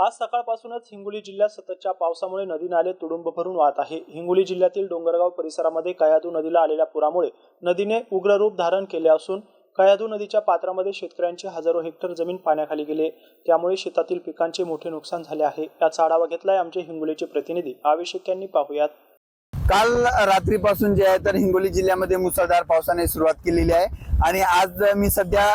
आज सकाळपासूनच हिंगोली जिल्ह्यात सततच्या पावसामुळे नदी नाले तुडुंब भरून वाहत आहे. हिंगोली जिल्ह्यातील डोंगरगाव परिसरामध्ये कयादू नदीला आलेल्या पुरामुळे नदीने उग्र रूप धारण केले असून कयादू नदीच्या पात्रामध्ये शेतकऱ्यांचे हजारो हेक्टर जमीन पाण्याखाली गेले. त्यामुळे शेतातील पिकांचे मोठे नुकसान झाले आहे. याचा आढावा घेतलाय आमचे हिंगोलीचे प्रतिनिधी आवश्यक यांनी पाहूयात. काल रात्रीपासून जे आहे तर हिंगोली जिल्ह्यामध्ये मुसळधार पावसाने सुरुवात केलेली आहे. आणि आज मी सध्या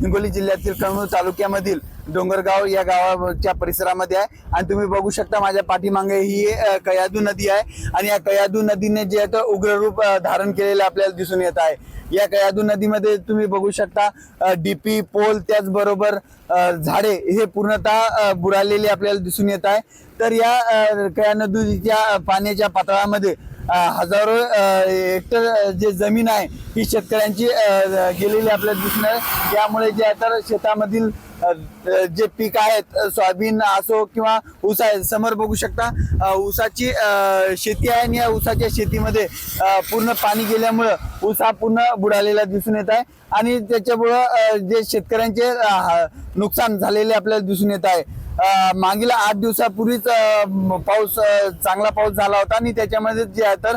हिंगोली जिल्ह्यातील कणूर तालुक्यामधील डोंगरगाव या गावाच्या परिसरामध्ये आहे. आणि तुम्ही बघू शकता माझ्या पाठीमागे ही कयादू नदी आहे. आणि या कयादू नदीने जे आहे तर उग्र रूप धारण केलेलं आपल्याला दिसून येत आहे. या कयादू नदीमध्ये तुम्ही बघू शकता डीपी पोल त्याचबरोबर झाडे हे पूर्णतः बुडालेले आपल्याला दिसून येत आहे. तर या अ, कया नदीच्या पाण्याच्या पातळामध्ये हजारो हेक्टर जे जमीन आहे ही शेतकऱ्यांची गेलेली आपल्याला दिसून आहे. यामुळे जे आहे तर शेतामधील जे पीक आहेत सोयाबीन असो किंवा ऊस आहे समोर बघू शकता ऊसाची शेती आहे आणि या ऊसाच्या शेतीमध्ये पूर्ण पाणी गेल्यामुळं ऊस हा पूर्ण बुडालेला दिसून येत आहे. आणि त्याच्यामुळं जे शेतकऱ्यांचे नुकसान झालेले आपल्याला दिसून येत आहे. मागील आठ दिवसापूर्वीच पाऊस चांगला पाऊस झाला होता आणि त्याच्यामध्ये जे आहे तर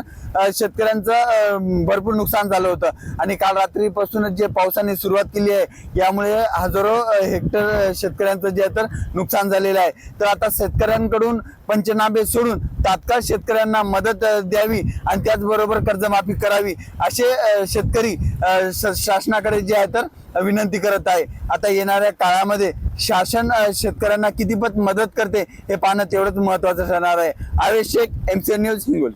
शेतकऱ्यांचं भरपूर नुकसान झालं होतं. आणि काल रात्रीपासूनच जे पावसाने सुरुवात केली आहे यामुळे हजारो हेक्टर शेतकऱ्यांचं जे आहे तर नुकसान झालेलं आहे. तर आता शेतकऱ्यांकडून पंचनामे सोडून तात्काळ शेतकऱ्यांना मदत द्यावी आणि त्याचबरोबर कर्जमाफी करावी असे शेतकरी श- शासनाकडे जे आहे तर विनंती करत आहे. आता येणाऱ्या काळामध्ये शासन शेतकऱ्यांना कितीपत मदत करते हे पाहणं तेवढंच महत्वाचं ठरणार आहे. Avesh Shaikh MCN news Hingoli.